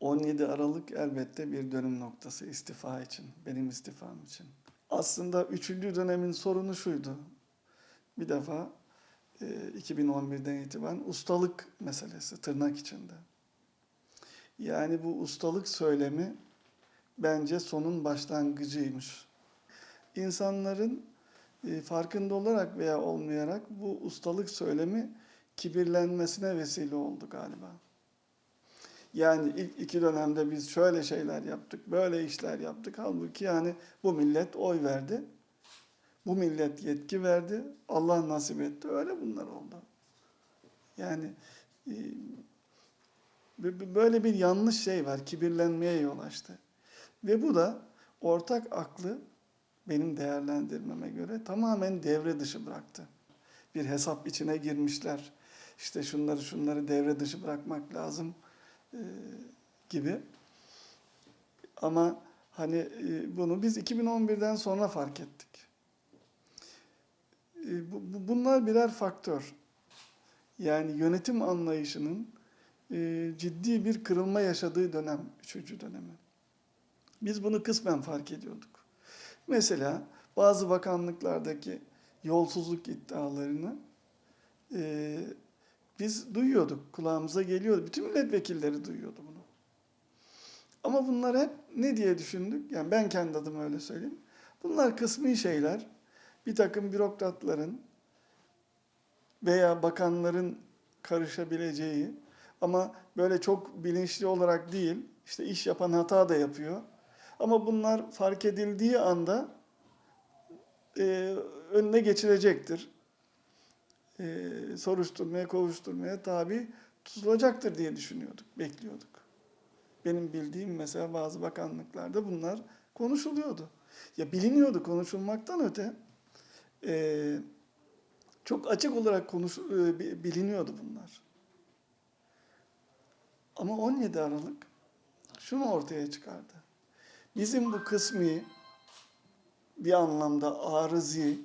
17 Aralık elbette bir dönüm noktası istifa için, benim istifam için. Aslında üçüncü dönemin sorunu şuydu. Bir defa e, 2011'den itibaren ustalık meselesi tırnak içinde. Yani bu ustalık söylemi bence sonun başlangıcıymış. İnsanların e, farkında olarak veya olmayarak bu ustalık söylemi kibirlenmesine vesile oldu galiba. Yani ilk iki dönemde biz şöyle şeyler yaptık, böyle işler yaptık. Halbuki yani bu millet oy verdi. Bu millet yetki verdi. Allah nasip etti. Öyle bunlar oldu. Yani e, böyle bir yanlış şey var. Kibirlenmeye yol açtı. Ve bu da ortak aklı benim değerlendirmeme göre tamamen devre dışı bıraktı. Bir hesap içine girmişler. İşte şunları şunları devre dışı bırakmak lazım e, gibi. Ama hani e, bunu biz 2011'den sonra fark ettik. E, bu- bu- Bunlar birer faktör. Yani yönetim anlayışının ciddi bir kırılma yaşadığı dönem, üçüncü dönemi. Biz bunu kısmen fark ediyorduk. Mesela bazı bakanlıklardaki yolsuzluk iddialarını biz duyuyorduk, kulağımıza geliyordu. Bütün milletvekilleri duyuyordu bunu. Ama bunlar hep ne diye düşündük? Yani ben kendi adıma öyle söyleyeyim. Bunlar kısmi şeyler. Bir takım bürokratların veya bakanların karışabileceği ama böyle çok bilinçli olarak değil, işte iş yapan hata da yapıyor. Ama bunlar fark edildiği anda e, önüne geçilecektir. E, soruşturmaya, kovuşturmaya tabi tutulacaktır diye düşünüyorduk, bekliyorduk. Benim bildiğim mesela bazı bakanlıklarda bunlar konuşuluyordu. Ya biliniyordu konuşulmaktan öte e, çok açık olarak konuş, e, bi- biliniyordu bunlar. Ama 17 Aralık şunu ortaya çıkardı. Bizim bu kısmi bir anlamda arızi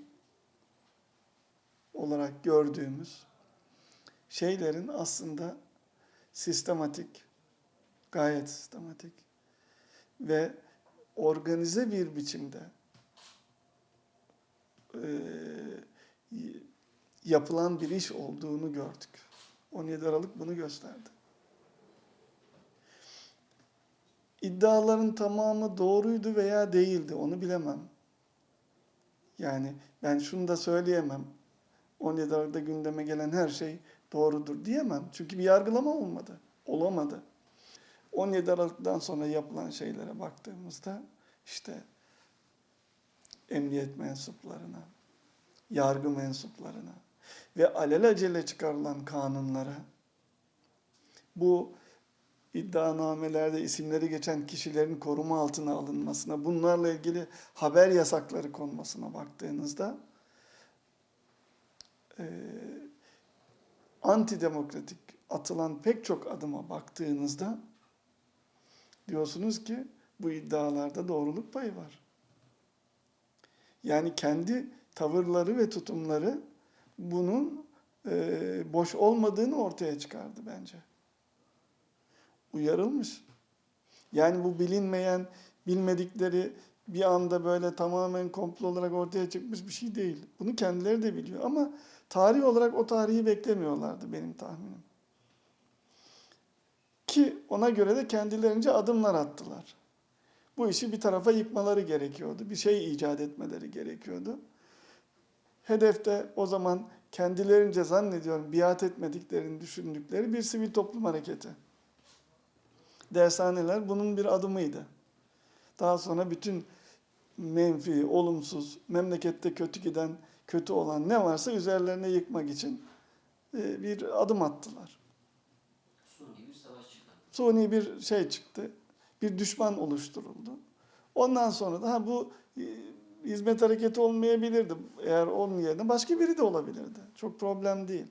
olarak gördüğümüz şeylerin aslında sistematik, gayet sistematik ve organize bir biçimde eee, yapılan bir iş olduğunu gördük. 17 Aralık bunu gösterdi. İddiaların tamamı doğruydu veya değildi onu bilemem. Yani ben şunu da söyleyemem. 17 Aralık'ta gündeme gelen her şey doğrudur diyemem. Çünkü bir yargılama olmadı. Olamadı. 17 Aralık'tan sonra yapılan şeylere baktığımızda işte emniyet mensuplarına, yargı mensuplarına ve alelacele çıkarılan kanunlara bu iddianamelerde isimleri geçen kişilerin koruma altına alınmasına, bunlarla ilgili haber yasakları konmasına baktığınızda eee antidemokratik atılan pek çok adıma baktığınızda diyorsunuz ki bu iddialarda doğruluk payı var. Yani kendi tavırları ve tutumları bunun eee, boş olmadığını ortaya çıkardı bence. Uyarılmış. Yani bu bilinmeyen, bilmedikleri bir anda böyle tamamen komplo olarak ortaya çıkmış bir şey değil. Bunu kendileri de biliyor ama tarih olarak o tarihi beklemiyorlardı benim tahminim. Ki ona göre de kendilerince adımlar attılar. Bu işi bir tarafa yıkmaları gerekiyordu. Bir şey icat etmeleri gerekiyordu. Hedefte o zaman kendilerince zannediyorum biat etmediklerini düşündükleri bir sivil toplum hareketi. Dershaneler bunun bir adımıydı. Daha sonra bütün menfi, olumsuz, memlekette kötü giden, kötü olan ne varsa üzerlerine yıkmak için e, bir adım attılar. Suni bir savaş çıktı. Suni bir şey çıktı. Bir düşman oluşturuldu. Ondan sonra da ha, bu e, hizmet hareketi olmayabilirdi. Eğer onun yerine başka biri de olabilirdi. Çok problem değil.